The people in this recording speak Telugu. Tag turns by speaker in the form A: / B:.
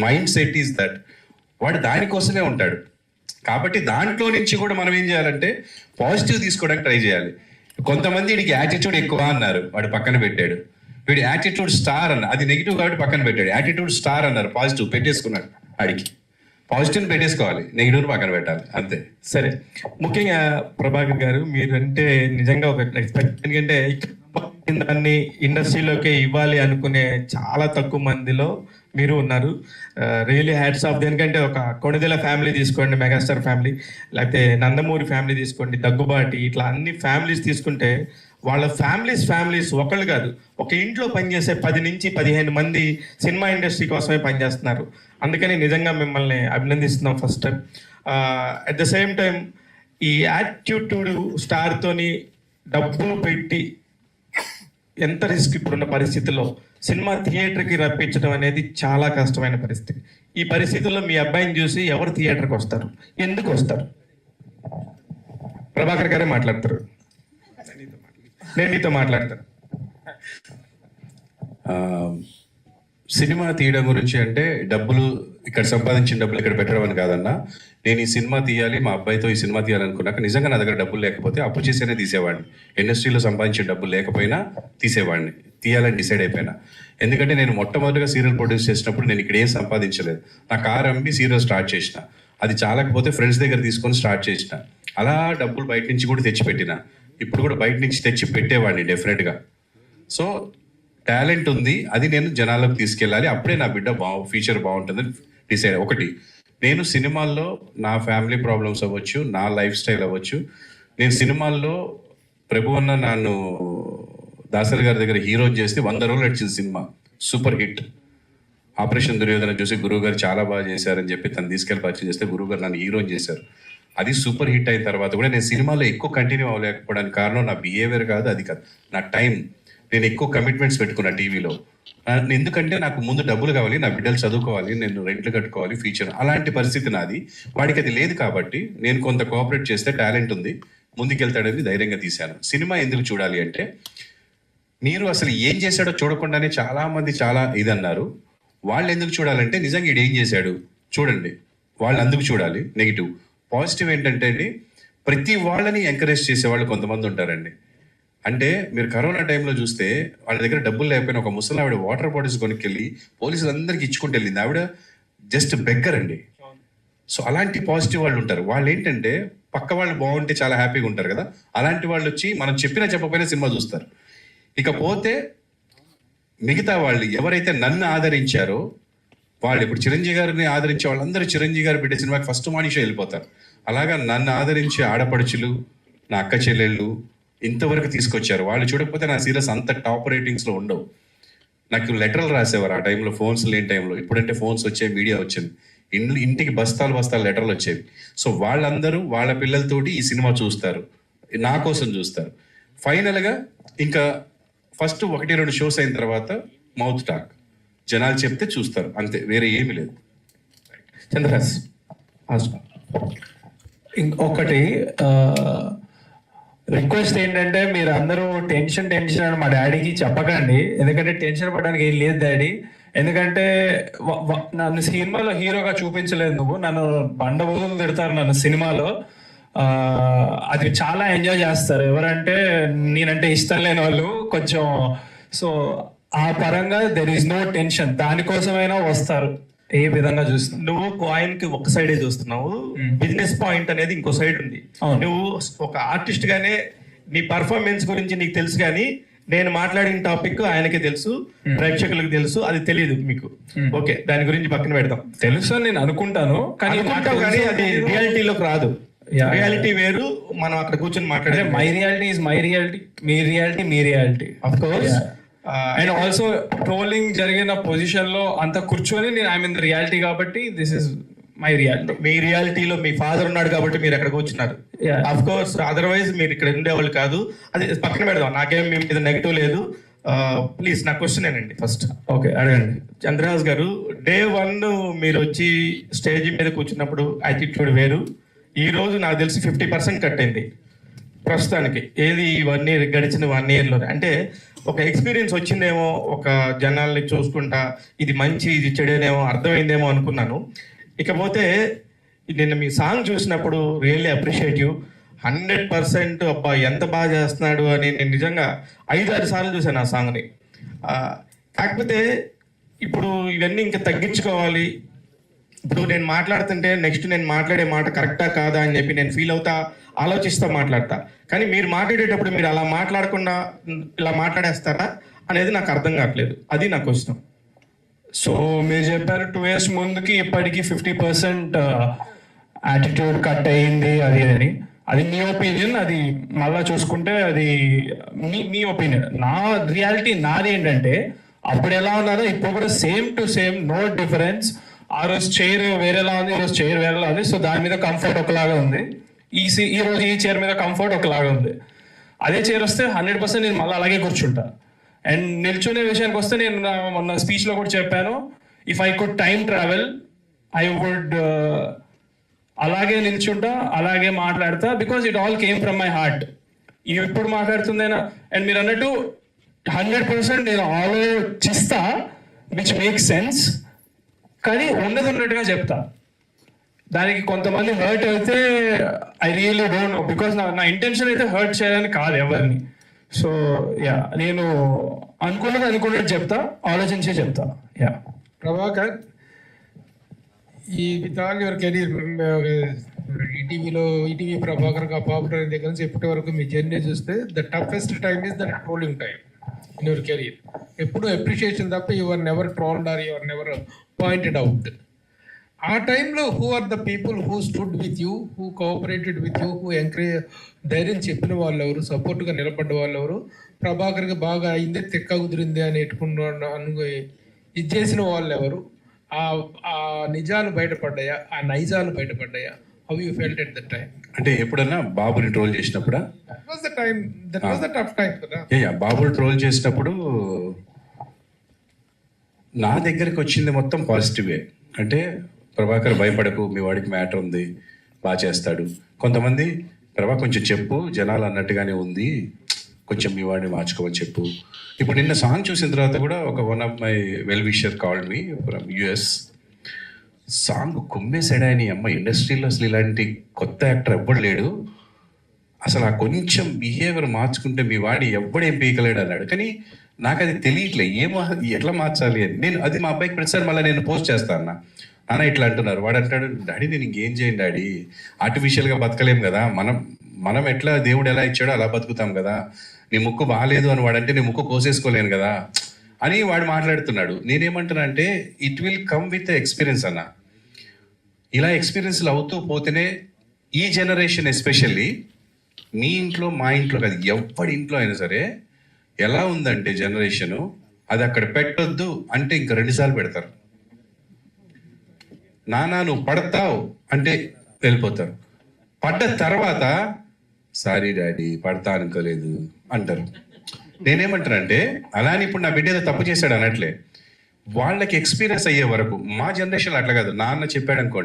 A: మైండ్ సెట్ ఈస్ దట్ వాడు దానికోసమే ఉంటాడు. కాబట్టి దాంట్లో నుంచి కూడా మనం ఏం చేయాలంటే పాజిటివ్ తీసుకోవడానికి ట్రై చేయాలి. కొంతమంది వీడికి యాటిట్యూడ్ ఎక్కువ అన్నారు వాడు పక్కన పెట్టాడు. వీడి యాటిట్యూడ్ స్టార్ అన్న అది నెగిటివ్ కాబట్టి పక్కన పెట్టాడు. యాటిట్యూడ్ స్టార్ అన్నారు పాజిటివ్ పెట్టేసుకున్నాడు ఆడికి పాజిటివ్ పెట్టేసుకోవాలి నెగిటివ్ పక్కన పెట్టాలి అంతే.
B: సరే ముఖ్యంగా ప్రభాకర్ గారు మీరు అంటే నిజంగా ఒక ఎక్స్పెక్ట్ ఎందుకంటే దాన్ని ఇండస్ట్రీలోకి ఇవ్వాలి అనుకునే చాలా తక్కువ మందిలో మీరు ఉన్నారు. రియలీ హ్యాట్స్ ఆఫ్ దేనికంటే ఒక కొణిదెల ఫ్యామిలీ తీసుకోండి మెగాస్టార్ ఫ్యామిలీ లేకపోతే నందమూరి ఫ్యామిలీ తీసుకోండి దగ్గుబాటి ఇట్లా అన్ని ఫ్యామిలీస్ తీసుకుంటే వాళ్ళ ఫ్యామిలీస్ ఫ్యామిలీస్ ఒకళ్ళు కాదు ఒక ఇంట్లో పనిచేసే పది నుంచి పదిహేను మంది సినిమా ఇండస్ట్రీ కోసమే పనిచేస్తున్నారు. అందుకని నిజంగా మిమ్మల్ని అభినందిస్తున్నాం first time at the same time ఈ యాటిట్యూడ్ స్టార్తోని డబ్బులు పెట్టి ఎంత రిస్క్ ఇప్పుడున్న పరిస్థితుల్లో సినిమా థియేటర్కి రప్పించడం అనేది చాలా కష్టమైన పరిస్థితి. ఈ పరిస్థితుల్లో మీ అబ్బాయిని చూసి ఎవరు థియేటర్కి వస్తారు? ఎందుకు వస్తారు? ప్రభాకర్ గారే మాట్లాడతారు. నేను మీతో మాట్లాడతాను.
A: సినిమా తీయడం గురించి అంటే డబ్బులు ఇక్కడ సంపాదించిన డబ్బులు ఇక్కడ పెట్టడం అని కాదన్నా. నేను ఈ సినిమా తీయాలి మా అబ్బాయితో ఈ సినిమా తీయాలనుకున్నాక నిజంగా నా దగ్గర డబ్బులు లేకపోతే అప్పు చేసేనే తీసేవాడిని. ఇండస్ట్రీలో సంపాదించిన డబ్బులు లేకపోయినా తీసేవాడిని. తీయాలని డిసైడ్ అయిపోయినా. ఎందుకంటే నేను మొట్టమొదటిగా సీరియల్ ప్రొడ్యూస్ చేసినప్పుడు నేను ఇక్కడ ఏం సంపాదించలేదు. నా కార్ అమ్మి సీరియల్ స్టార్ట్ చేసిన. అది చాలకపోతే ఫ్రెండ్స్ దగ్గర తీసుకొని స్టార్ట్ చేసిన. అలా డబ్బులు బయట నుంచి కూడా తెచ్చి పెట్టిన ఇప్పుడు కూడా బయట నుంచి తెచ్చి పెట్టేవాడిని డెఫినెట్గా సో టాలెంట్ ఉంది. అది నేను జనాలకు తీసుకెళ్ళాలి. అప్పుడే నా బిడ్డ బాగు ఫ్యూచర్ బాగుంటుందని డిసైడ్ ఒకటి నేను సినిమాల్లో నా ఫ్యామిలీ ప్రాబ్లమ్స్ అవ్వచ్చు నా లైఫ్ స్టైల్ అవ్వచ్చు. నేను సినిమాల్లో ప్రభు అన్న నన్ను దాసరి గారి దగ్గర హీరో చేస్తే వంద రోజులు నడిచింది cinema. Super hit. Operation Duryodhana చూసి గురువు గారు చాలా బాగా చేశారని చెప్పి తను తీసుకెళ్ళి పరిచయం చేస్తే గురువు గారు నన్ను హీరో చేశారు. అది సూపర్ హిట్ అయిన తర్వాత కూడా నేను సినిమాలో ఎక్కువ కంటిన్యూ అవ్వలేకపోవడానికి కారణం నా బిహేవియర్ కాదు అది కాదు. నా టైం. నేను ఎక్కువ కమిట్మెంట్స్ పెట్టుకున్నా టీవీలో. ఎందుకంటే నాకు ముందు డబ్బులు కావాలి నా బిడ్డలు చదువుకోవాలి నేను రెంట్లు కట్టుకోవాలి ఫ్యూచర్. అలాంటి పరిస్థితి నాది. వాడికి అది లేదు కాబట్టి నేను కొంత కోఆపరేట్ చేస్తే టాలెంట్ ఉంది. ముందుకెళ్తాడని ధైర్యంగా తీశాను. సినిమా ఎందుకు చూడాలి అంటే మీరు అసలు ఏం చేశాడో చూడకుండానే చాలా మంది చాలా ఇదన్నారు. వాళ్ళు ఎందుకు చూడాలంటే నిజంగా ఈడు ఏం చేశాడు? చూడండి. వాళ్ళు అందుకు చూడాలి. నెగిటివ్ పాజిటివ్ ఏంటంటే అండి ప్రతి వాళ్ళని ఎంకరేజ్ చేసే వాళ్ళు కొంతమంది ఉంటారండి. అంటే మీరు కరోనా టైంలో చూస్తే వాళ్ళ దగ్గర డబ్బులు లేకపోయినా ఒక ముసలి ఆవిడ వాటర్ బాటిల్స్ కొనుక్కెళ్ళి పోలీసులు అందరికి ఇచ్చుకుంటూ వెళ్ళింది. ఆవిడ జస్ట్ బెగ్గర్ అండి. సో అలాంటి పాజిటివ్ వాళ్ళు ఉంటారు. వాళ్ళు ఏంటంటే పక్క వాళ్ళు బాగుంటే చాలా హ్యాపీగా ఉంటారు కదా. అలాంటి వాళ్ళు వచ్చి మనం చెప్పినా చెప్పకపోయినా సినిమా చూస్తారు. ఇకపోతే మిగతా వాళ్ళు ఎవరైతే నన్ను ఆదరించారో వాళ్ళు ఇప్పుడు చిరంజీవి గారిని ఆదరించే వాళ్ళందరూ చిరంజీవి గారు పెట్టే సినిమాకి ఫస్ట్ మనిషి వెళ్ళిపోతారు. అలాగా నన్ను ఆదరించే ఆడపడుచులు నా అక్క చెల్లెళ్ళు ఇంతవరకు తీసుకొచ్చారు. వాళ్ళు చూడకపోతే నా సీరియస్ అంత టాప్ రేటింగ్స్లో ఉండవు. నాకు లెటర్లు రాసేవారు ఆ టైంలో ఫోన్స్ లేని టైంలో. ఇప్పుడంటే ఫోన్స్ వచ్చే మీడియా వచ్చింది. ఇండ్లు ఇంటికి బస్తాలు బస్తాలు లెటర్లు వచ్చేవి. సో వాళ్ళందరూ వాళ్ళ పిల్లలతోటి ఈ సినిమా చూస్తారు. నా కోసం చూస్తారు. ఫైనల్గా ఇంకా ఫస్ట్ ఒకటి రెండు షోస్ అయిన తర్వాత మౌత్ టాక్. జనాలు చెప్తే చూస్తారు అంతే వేరే ఏమీ లేదు.
B: చంద్రహాస్
C: ఇంకొకటి రిక్వెస్ట్ ఏంటంటే మీరు అందరూ టెన్షన్ టెన్షన్ అని మా డాడీకి చెప్పకండి. ఎందుకంటే టెన్షన్ పడడానికి ఏం లేదు డాడీ. ఎందుకంటే నన్ను సినిమాలో హీరోగా చూపించలేదు నువ్వు. నన్ను బండ బుద్ధులు తిడతారు నన్ను సినిమాలో. అది చాలా ఎంజాయ్ చేస్తారు. ఎవరంటే నేనంటే ఇష్టం లేని వాళ్ళు కొంచెం సో ఆ పరంగా దెర్ ఇస్ నో టెన్షన్ దానికోసమైనా వస్తారు. ఏ విధంగా చూస్తున్నా?
B: నువ్వు కాయిన్కి ఒక సైడే చూస్తున్నావు. బిజినెస్ పాయింట్ అనేది ఇంకో సైడ్ ఉంది. నువ్వు ఒక ఆర్టిస్ట్ గానే నీ పర్ఫార్మెన్స్ గురించి నీకు తెలుసు కానీ నేను మాట్లాడిన టాపిక్ ఆయనకే తెలుసు ప్రేక్షకులకు తెలుసు అది తెలియదు మీకు. ఓకే దాని గురించి పక్కన పెడదాం.
C: తెలుసు అని నేను అనుకుంటాను కానీ
B: అది రియాలిటీలోకి రాదు. రియాలిటీ వేరు మనం అక్కడ కూర్చొని మాట్లాడే
C: my reality is my reality me reality me reality
B: of course
C: and also trolling జరిగిన పొజిషన్లో అంత కూర్చొని నేను ఐ మీన్ రియాలిటీ కాబట్టి దిస్ ఇస్ మై రియాలిటీ
B: మీ రియాలిటీలో మీ ఫాదర్ ఉన్నాడు కాబట్టి మీరు అక్కడ కూర్చున్నారు.
C: Yeah.
B: అఫ్ కోర్స్ అదర్వైజ్ మీరు ఇక్కడ ఉండేవాళ్ళు కాదు. అది పక్కన పెడదాం నాకేం మీ మీద నెగిటివ్ లేదు. ప్లీజ్ నా క్వశ్చన్ ఏనండి ఫస్ట్
C: ఓకే అడగండి.
B: చంద్రహాస్ గారు డే వన్ మీరు వచ్చి స్టేజ్ మీద కూర్చున్నప్పుడు యాటిట్యూడ్ వేరు. ఈ రోజు నాకు తెలిసి ఫిఫ్టీ పర్సెంట్ కట్టింది. ప్రస్తుతానికి. ఏది వన్ ఇయర్ గడిచిన వన్ ఇయర్లో అంటే ఒక ఎక్స్పీరియన్స్ వచ్చిందేమో ఒక జనాల్ని చూసుకుంటా ఇది మంచి ఇది చెడేనేమో అర్థమైందేమో అనుకున్నాను. ఇకపోతే నిన్న మీ సాంగ్ చూసినప్పుడు really appreciate you. Hundred percent అబ్బా ఎంత బాగా చేస్తున్నాడు అని నేను నిజంగా ఐదు ఆరు సార్లు చూశాను ఆ సాంగ్ని. కాకపోతే ఇప్పుడు ఇవన్నీ ఇంకా తగ్గించుకోవాలి. ఇప్పుడు నేను మాట్లాడుతుంటే నెక్స్ట్ నేను మాట్లాడే మాట కరెక్టా కాదా అని చెప్పి నేను ఫీల్ అవుతా ఆలోచిస్తా మాట్లాడతా. కానీ మీరు మాట్లాడేటప్పుడు మీరు అలా మాట్లాడకుండా ఇలా మాట్లాడేస్తారా అనేది నాకు అర్థం కావట్లేదు. అది నాకు ఇష్టం
C: సో మీరు చెప్పారు టూ ఇయర్స్ ముందుకి ఇప్పటికి ఫిఫ్టీ పర్సెంట్ యాటిట్యూడ్ కట్ అయ్యింది అది అని. అది మీ ఒపీనియన్ అది మళ్ళా చూసుకుంటే అది మీ మీ ఒపీనియన్ నా రియాలిటీ నాది ఏంటంటే అప్పుడు ఎలా ఉన్నారో ఇప్పుడు కూడా same to same no difference ఆ రోజు చైర్ వేరేలా ఉంది ఈ రోజు చైర్ వేరేలా ఉంది. సో దాని మీద కంఫర్ట్ ఒకలాగా ఉంది. ఈ సీ- ఈ రోజు ఈ చైర్ మీద కంఫర్ట్ ఒకలాగా ఉంది. అదే చైర్ వస్తే హండ్రెడ్ పర్సెంట్ నేను మళ్ళీ అలాగే కూర్చుంటా. అండ్ నిల్చునే విషయానికి వస్తే నేను మొన్న స్పీచ్లో కూడా చెప్పాను if I could time travel I would అలాగే నిల్చుంటా అలాగే మాట్లాడతా because it all came from my heart ఇప్పుడు మాట్లాడుతుందైనా? అండ్ మీరు అన్నట్టు హండ్రెడ్ పర్సెంట్ నేను ఆలోచిస్తా విచ్ మేక్ సెన్స్ కానీ ఉన్నది ఉన్నట్టుగా చెప్తా. దానికి కొంతమంది హర్ట్ అయితే I really don't know because నా నా ఇంటెన్షన్ అయితే హర్ట్ చేయాలని కాదు ఎవరిని. సో యా నేను అనుకున్నది అనుకున్నట్టు చెప్తా ఆలోచించే చెప్తా. యా
D: ప్రభాకర్ ఈ విత్ ఆల్ యువర్ కెరీర్ ఈటీవీలో ఈటీవీ ప్రభాకర్గా పాపులర్ దగ్గర నుంచి ఇప్పటి వరకు మీ జర్నీ చూస్తే the toughest time is the trolling time in your career ఎప్పుడు అప్రిషియేషన్ తప్ప your never trolled or your never pointed out ఆ టైంలో who are the people who stood with you who cooperated with you who encourage ధైర్యం చెప్పిన వాళ్ళు ఎవరు సపోర్ట్గా నిలబడ్డ వాళ్ళు ఎవరు ప్రభాకర్కి బాగా అయింది తెక్క కుదిరింది అని ఎట్టుకున్న అను ఇది చేసిన వాళ్ళు ఎవరు? ఆ ఆ నిజాలు బయటపడ్డాయా? ఆ నైజాలు బయటపడ్డాయా? How you felt at the time
A: అంటే ఎప్పుడన్నా బాబుని troll చేసినప్పుడా?
D: That was the time that was the tough time కదా?
A: యా, బాబుని ట్రోల్ చేసినప్పుడు నా దగ్గరికి వచ్చింది మొత్తం పాజిటివే అంటే ప్రభాకర్ భయపడకు మీ వాడికి మ్యాటర్ ఉంది బాగా చేస్తాడు. కొంతమంది ప్రభా కొంచెం చెప్పు జనాలు అన్నట్టుగానే ఉంది కొంచెం మీ వాడిని మార్చుకోమని చెప్పు. ఇప్పుడు నిన్న సాంగ్ చూసిన తర్వాత కూడా ఒక one of my well wisher called me from US song కుమ్మేసాడా అని అమ్మ ఇండస్ట్రీలో అసలు ఇలాంటి కొత్త యాక్టర్ ఎవ్వడు లేడు. అసలు ఆ కొంచెం బిహేవియర్ మార్చుకుంటే మీ వాడి ఎవ్వడేం పీకలేడు అన్నాడు. కానీ నాకు అది తెలియట్లే ఏమో ఎట్లా మార్చాలి అని. నేను అది మా అబ్బాయికి ప్రతిసారి మళ్ళీ నేను పోస్ట్ చేస్తాను అన్న. నాన్న ఇట్లా అంటున్నారు వాడు అంటాడు డాడీ నేను ఇంకేం చేయండి డాడీ. ఆర్టిఫిషియల్గా బతకలేం కదా. మనం మనం ఎట్లా దేవుడు ఎలా ఇచ్చాడో అలా బతుకుతాం కదా. నీ ముక్కు బాగాలేదు అని వాడంటే నీ ముక్కు కోసేసుకోలేను కదా. అని వాడు మాట్లాడుతున్నాడు. నేనేమంటున్నా అంటే it will come with experience అన్న. ఇలా ఎక్స్పీరియన్స్లు అవుతూ పోతేనే ఈ జనరేషన్ ఎస్పెషల్లీ మీ ఇంట్లో మా ఇంట్లో కాదు ఎవరి ఇంట్లో అయినా సరే ఎలా ఉందంటే జనరేషను అది అక్కడ పెట్టొద్దు అంటే ఇంక రెండుసార్లు పెడతారు. నానా నువ్వు పడతావు అంటే వెళ్ళిపోతారు. పడ్డ తర్వాత సారీ డాడీ పడతా అనుకోలేదు అంటారు. నేనేమంటానంటే అలానే ఇప్పుడు నా బిడ్డ ఏదో తప్పు చేశాడు అనట్లే వాళ్ళకి ఎక్స్పీరియన్స్ అయ్యే వరకు మా జనరేషన్ అట్లా కాదు. నాన్న చెప్పాడు అనుకోండి.